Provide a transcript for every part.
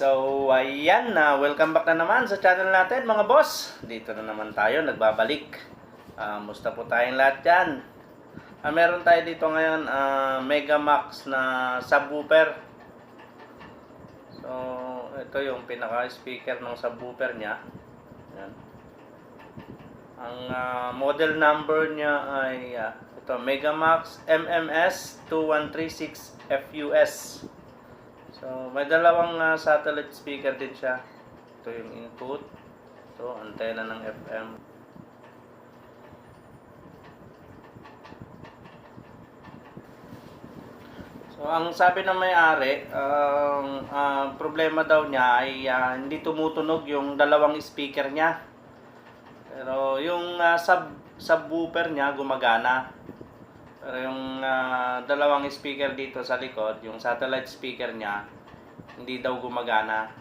So, ayan na. welcome back na naman sa channel natin mga boss. Dito na naman tayo, nagbabalik. Ah, musta po tayong lahat dyan? Ah, meron tayo dito ngayon, ah, Megamax na subwoofer. So, ito yung pinaka-speaker ng subwoofer niya. Ayan. Ang ah, model number niya ay ah, ito, Megamax MMS 2136 FUS. So, may dalawang ah, satellite speaker din siya. Ito yung input. Ito, antena ng FM. So, ang sabi ng may-ari, ang ah, problema daw niya ay ah, hindi tumutunog yung dalawang speaker niya. Pero yung ah, sub subwoofer niya gumagana. Yung ah, dalawang speaker dito sa likod, yung satellite speaker niya, hindi daw gumagana.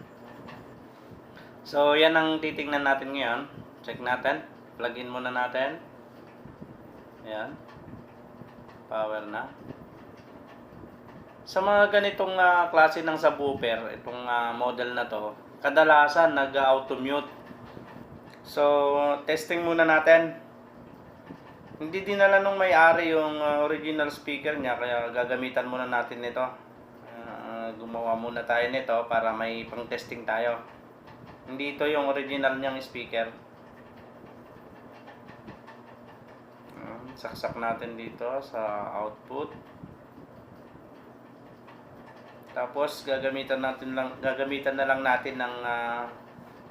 So, yan ang titingnan natin ngayon. Check natin. Plug in muna natin. Ayan. Power na. Sa mga ganitong ah, klase ng subwoofer, itong ah, model na to, kadalasan nag-auto-mute. So, testing muna natin. Hindi dinala nung may-ari yung uh, original speaker niya kaya gagamitan muna natin nito. Uh, gumawa muna tayo nito para may pang-testing tayo. Hindi ito yung original niyang speaker. Uh, saksak natin dito sa output. Tapos gagamitan natin lang gagamitan na lang natin ng uh,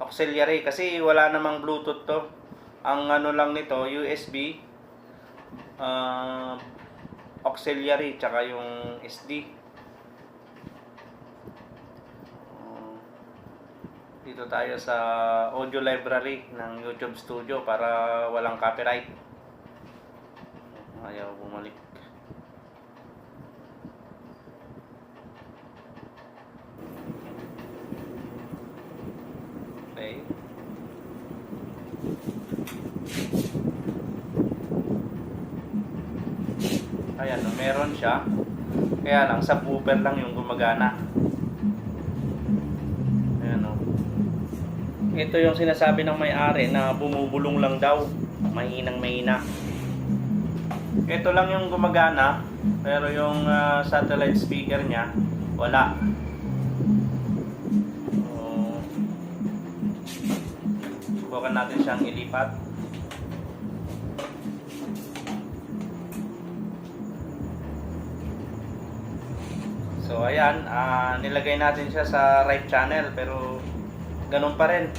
auxiliary kasi wala namang Bluetooth to. Ang ano lang nito USB uh, auxiliary tsaka yung SD Uh, dito tayo sa audio library ng YouTube Studio para walang copyright. Ayaw bumalik okay Ayan, no, meron siya. Kaya lang, subwoofer lang yung gumagana. Ayan, no. Ito yung sinasabi ng may-ari na bumubulong lang daw. Mahinang mahina. Ito lang yung gumagana. Pero yung ah, satellite speaker niya, wala. Subukan natin siyang ilipat. Ayan, ah, nilagay natin siya sa right channel pero ganun pa rin.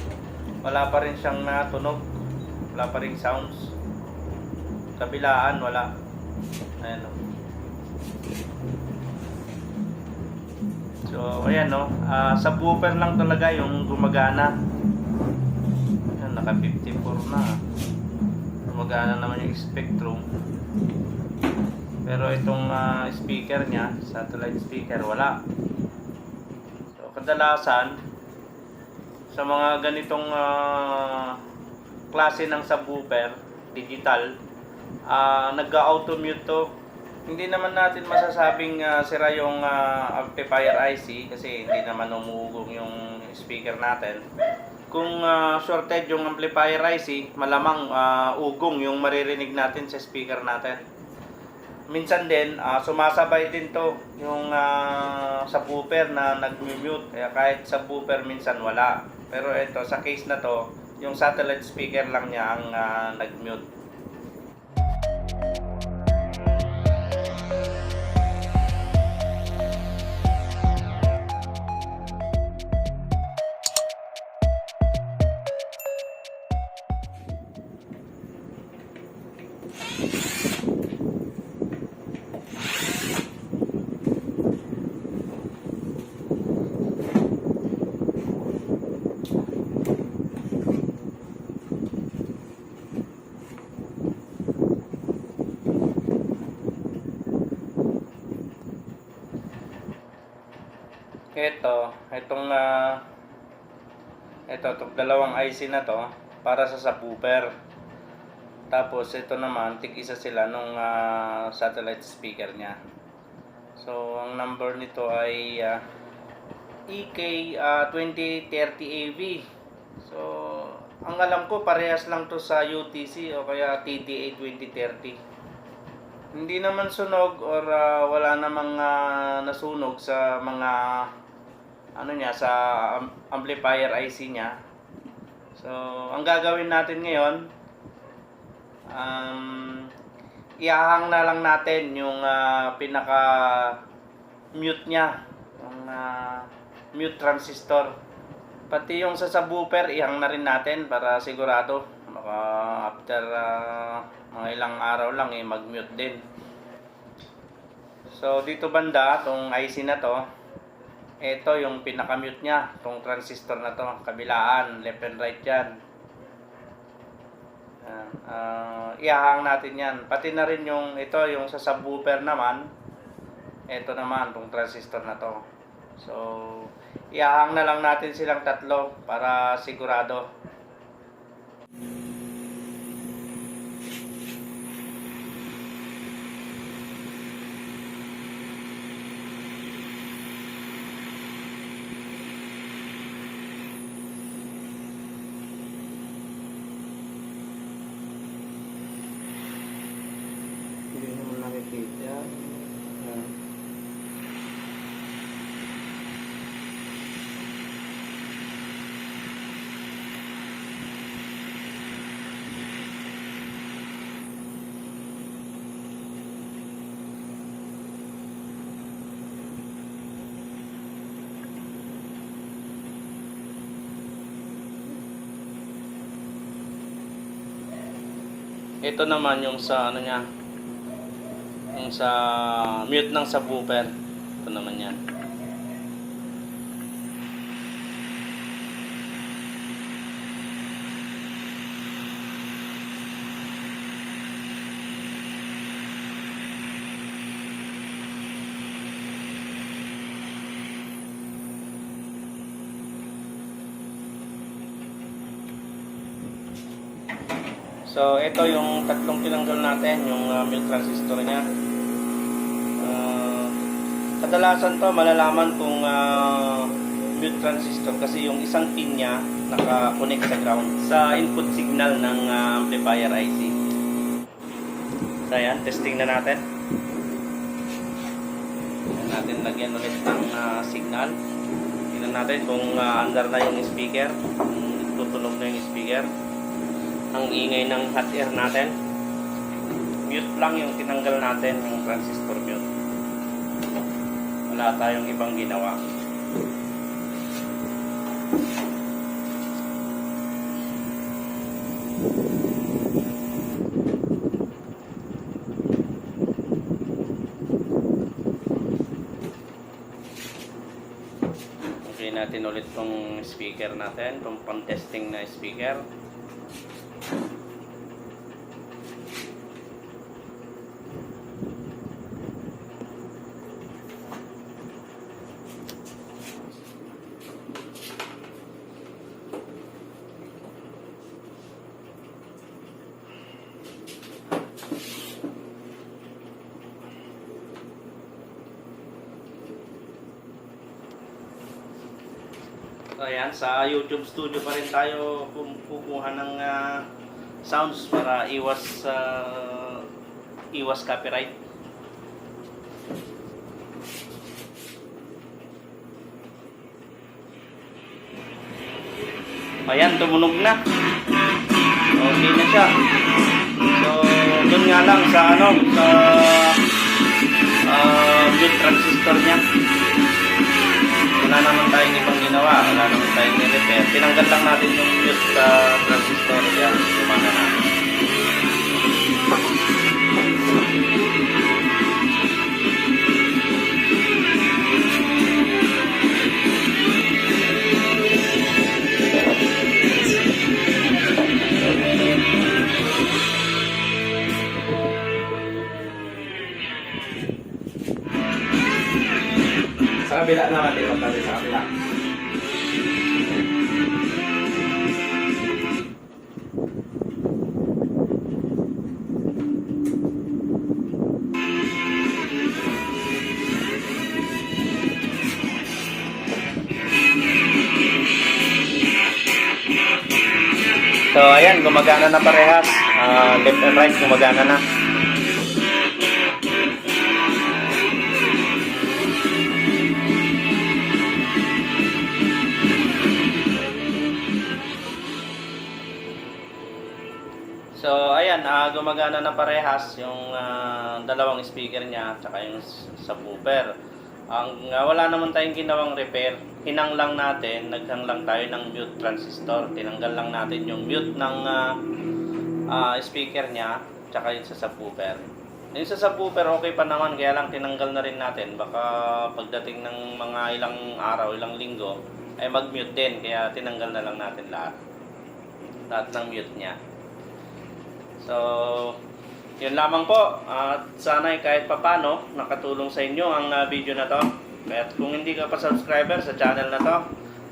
Wala pa rin siyang natunog. Wala pa rin sounds. Kabilaan, wala. Ayan o. So ayan no, ah, subwoofer lang talaga yung gumagana. Ayan, naka 54 na. Gumagana naman yung spectrum. Pero itong ah, speaker niya, satellite speaker, wala. So, kadalasan, sa mga ganitong ah, klase ng subwoofer, digital, ah, nag-auto-mute to. Hindi naman natin masasabing ah, sira yung ah, amplifier IC kasi hindi naman umuugong yung speaker natin. Kung ah, shorted yung amplifier IC, malamang ah, ugong yung maririnig natin sa speaker natin minsan din ah, sumasabay din to yung uh, subwoofer na nag-mute kaya kahit subwoofer minsan wala. Pero ito sa case na to yung satellite speaker lang niya ang ah, nag-mute ito itong ah, ito itong dalawang IC na to para sa subwoofer tapos ito naman tig isa sila nung ah, satellite speaker niya so ang number nito ay EK ah, 2030 AV. So, ang alam ko parehas lang to sa UTC o kaya TDA 2030. Hindi naman sunog or ah, wala namang ah, nasunog sa mga ano niya sa am- amplifier IC niya. So, ang gagawin natin ngayon um, iahang na lang natin yung ah, pinaka mute niya, yung ah, mute transistor. Pati yung sa subwoofer, ihang na rin natin para sigurado. Baka after ah, mga ilang araw lang eh, mag-mute din. So, dito banda, tong IC na to, ito yung pinaka-mute niya, tong transistor na to, kabilaan, left and right yan. Ah, iahang natin yan. Pati na rin yung, ito, yung sa subwoofer naman, ito naman, tong transistor na to. So, iahang na lang natin silang tatlo para sigurado. Hindi naman nakikita. Yan. Ito naman yung sa ano niya, yung sa mute ng subwoofer. Ito naman yan. So, ito yung tatlong tinanggal natin, yung uh, mute transistor niya. Ah, kadalasan to malalaman kung ah, mute transistor kasi yung isang pin niya naka-connect sa ground sa input signal ng ah, amplifier IC. So, ayan, testing na natin. Ayan natin lagyan ulit ng ah, signal. Tingnan natin kung ah, under na yung speaker, kung tutunog na yung speaker ang ingay ng hot air natin. Mute lang yung tinanggal natin, yung transistor mute. Wala tayong ibang ginawa. Natin ulit tong speaker natin, tong pang-testing na speaker. Ayan, sa YouTube Studio pa rin tayo kukuha ng ah, sounds para iwas sa iwas copyright. Ayan, tumunog na. Okay na siya. So, doon nga lang sa ano, sa uh, mute transistor niya wala naman tayong ibang ginawa, wala naman tayong ni-repair. Tinanggal lang natin yung mute sa transistor yan, gumana na. di. So ayan, gumagana na parehas. Ah, uh, left and right gumagana na. So, ayan, ah, gumagana na parehas yung ah, dalawang speaker niya at yung subwoofer. Ang ah, wala naman tayong ginawang repair. Hinang lang natin, naghang lang tayo ng mute transistor. Tinanggal lang natin yung mute ng ah, ah, speaker niya tsaka yung sa subwoofer. Yung sa subwoofer okay pa naman kaya lang tinanggal na rin natin. Baka pagdating ng mga ilang araw, ilang linggo ay mag-mute din kaya tinanggal na lang natin lahat. Lahat ng mute niya. So, yun lamang po. At sana ay kahit papano nakatulong sa inyo ang ah, video na to. At kung hindi ka pa subscriber sa channel na to,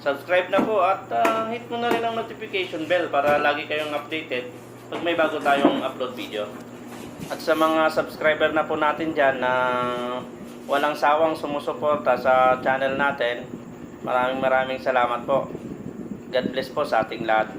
subscribe na po at ah, hit mo na rin ang notification bell para lagi kayong updated pag may bago tayong upload video. At sa mga subscriber na po natin dyan na walang sawang sumusuporta sa channel natin, maraming maraming salamat po. God bless po sa ating lahat.